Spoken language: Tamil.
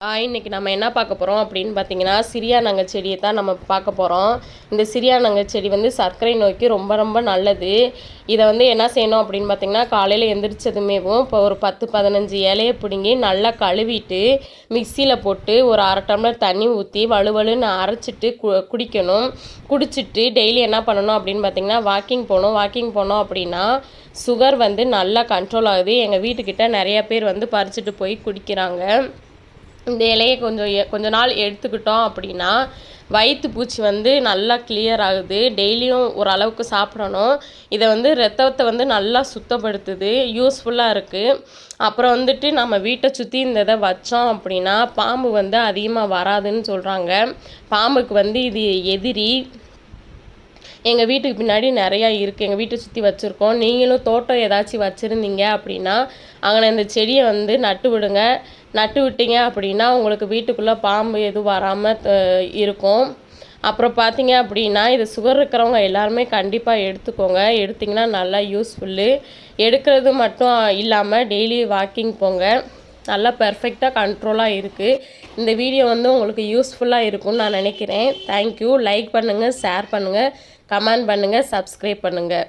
இன்னைக்கு நம்ம என்ன பார்க்க போகிறோம் அப்படின்னு பார்த்தீங்கன்னா சிரியானங்க செடியை தான் நம்ம பார்க்க போகிறோம் இந்த சிரியானங்க செடி வந்து சர்க்கரை நோய்க்கு ரொம்ப ரொம்ப நல்லது. இதை வந்து என்ன செய்யணும் அப்படின்னு பார்த்தீங்கன்னா காலையில் எந்திரிச்சதுமேவும் இப்போ ஒரு பத்து பதினஞ்சு இலையை பிடுங்கி நல்லா கழுவிட்டு மிக்சியில் போட்டு ஒரு அரை டம்ளர் தண்ணி ஊற்றி வலுவலுன்னு அரைச்சிட்டு கு குடிக்கணும். குடிச்சிட்டு டெய்லி என்ன பண்ணணும் அப்படின்னு பார்த்தீங்கன்னா வாக்கிங் போகணும். வாக்கிங் போனோம் அப்படின்னா சுகர் வந்து நல்லா கண்ட்ரோல் ஆகுது. எங்கள் வீட்டுக்கிட்ட நிறைய பேர் வந்து பறிச்சிட்டு போய் குடிக்கிறாங்க. இந்த இலையை கொஞ்சம் எ- கொஞ்ச நாள் எடுத்துக்கிட்டோம் அப்படின்னா வயிற்று பூச்சி வந்து நல்லா கிளியர் ஆகுது. டெய்லியும் ஓரளவுக்கு சாப்பிடணும். இதை வந்து ரத்தத்தை வந்து நல்லா சுத்தப்படுத்துது. யூஸ்ஃபுல்லாக இருக்குது அப்புறம் வந்துட்டு நம்ம வீட்டை சுற்றி இந்த இதை வச்சோம் அப்படின்னா பாம்பு வந்து அதிகமாக வராதுன்னு சொல்கிறாங்க பாம்புக்கு வந்து இது எதிரி. எங்கள் வீட்டுக்கு பின்னாடி நிறையா இருக்குது எங்கள் வீட்டை சுற்றி வச்சுருக்கோம். நீங்களும் தோட்டம் ஏதாச்சும் வச்சுருந்தீங்க அப்படின்னா அங்கே இந்த செடியை வந்து நட்டு விடுங்க. நட்டு விட்டீங்க அப்படின்னா உங்களுக்கு வீட்டுக்குள்ளே பாம்பு எதுவும் வராமல் இருக்கும். அப்புறம் பார்த்தீங்க அப்படின்னா இது சுகர் இருக்கிறவங்க எல்லாருமே கண்டிப்பாக எடுத்துக்கோங்க. எடுத்திங்கன்னா நல்லா யூஸ்ஃபுல்லு எடுக்கிறது மட்டும் இல்லாமல் டெய்லி வாக்கிங் போங்க. நல்லா பெர்ஃபெக்டாக கண்ட்ரோலாக இருக்குது இந்த வீடியோ வந்து உங்களுக்கு யூஸ்ஃபுல்லாக இருக்கும்னு நான் நினைக்கிறேன். தேங்க்யூ லைக் பண்ணுங்கள் ஷேர் பண்ணுங்கள் கமெண்ட் பண்ணுங்கள் சப்ஸ்கிரைப் பண்ணுங்கள்